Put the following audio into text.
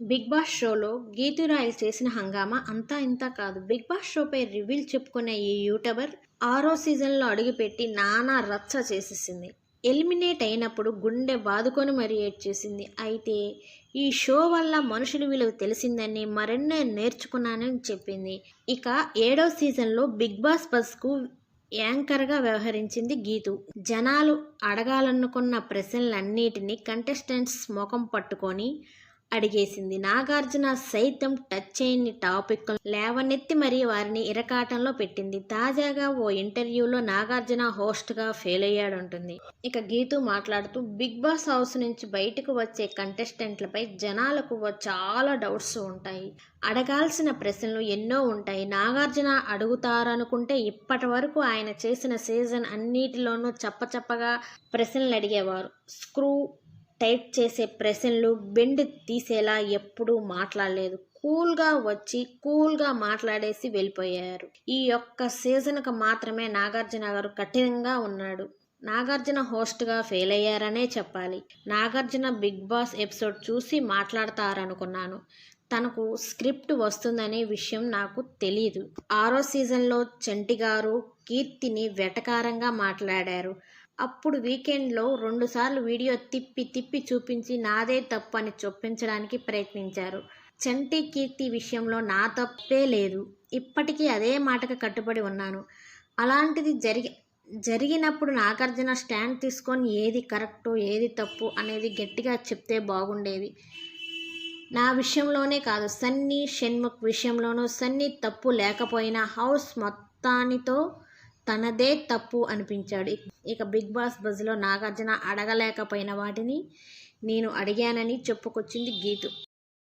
Big boss షోలో Geethu royal చేసిన హంగామా అంతా ఇంత కాదు. బిగ్ బాస్ షోపై రివ్యూలు చెప్పుకునే ఈ యూట్యూబర్ ఆరో సీజన్లో అడుగుపెట్టి నానా రచ్చ చేసేసింది. ఎలిమినేట్ అయినప్పుడు గుండె బాదుకొని మరీ ఏడ్ చేసింది. అయితే ఈ షో వల్ల మనుషుల విలువ తెలిసిందని మరెన్నో నేర్చుకున్నానని చెప్పింది. ఇక ఏడో సీజన్లో బిగ్ బాస్ బస్కు యాంకర్గా వ్యవహరించింది గీతు. జనాలు అడగాలనుకున్న ప్రశ్నలన్నిటినీ కంటెస్టెంట్స్ ముఖం పట్టుకొని అడిగేసింది. నాగార్జున సైతం టచ్ చేయని టాపిక్ లేవనెత్తి మరీ వారిని ఇరకాటంలో పెట్టింది. తాజాగా ఓ ఇంటర్వ్యూలో నాగార్జున హోస్ట్గా ఫెయిల్ అయ్యాడంటుంది. ఇక గీతు మాట్లాడుతూ బిగ్ బాస్ హౌస్ నుంచి బయటకు వచ్చే కంటెస్టెంట్లపై జనాలకు చాలా డౌట్స్ ఉంటాయి. అడగాల్సిన ప్రశ్నలు ఎన్నో ఉంటాయి. నాగార్జున అడుగుతారనుకుంటే ఇప్పటి వరకు ఆయన చేసిన సీజన్ అన్నిటిలోనూ చప్పచప్పగా ప్రశ్నలు అడిగేవారు. స్క్రూ టైప్ చేసే ప్రశ్నలు బెండ్ తీసేలా ఎప్పుడూ మాట్లాడలేదు. కూల్గా వచ్చి కూల్గా మాట్లాడేసి వెళ్ళిపోయారు. ఈ యొక్క సీజన్కి మాత్రమే నాగార్జున గారు కఠినంగా ఉన్నాడు. నాగార్జున హోస్ట్గా ఫెయిల్ అయ్యారనే చెప్పాలి. నాగార్జున బిగ్ బాస్ ఎపిసోడ్ చూసి మాట్లాడతారనుకున్నాను. తనకు స్క్రిప్ట్ వస్తుందనే విషయం నాకు తెలియదు ఆరో సీజన్లో చంటి గారు కీర్తిని వెటకారంగా మాట్లాడారు. అప్పుడు వీకెండ్లో రెండుసార్లు వీడియో తిప్పి తిప్పి చూపించి నాదే తప్పు అని చొప్పించడానికి ప్రయత్నించారు. చంటి కీర్తి విషయంలో నా తప్పే లేదు. ఇప్పటికీ అదే మాటకు కట్టుబడి ఉన్నాను. అలాంటిది జరిగి జరిగినప్పుడు నాగార్జున స్టాండ్ తీసుకొని ఏది కరెక్టు ఏది తప్పు అనేది గట్టిగా చెప్తే బాగుండేది. నా విషయంలోనే కాదు సన్నీ షణ్ముఖ్ విషయంలోనూ సన్నీ తప్పు లేకపోయినా హౌస్ మొత్తానితో తనదే తప్పు అనిపించాడు. ఇక బిగ్ బాస్ బజ్లో నాగార్జున అడగలేకపోయిన వాటిని నేను అడిగానని చెప్పుకొచ్చింది గీతు.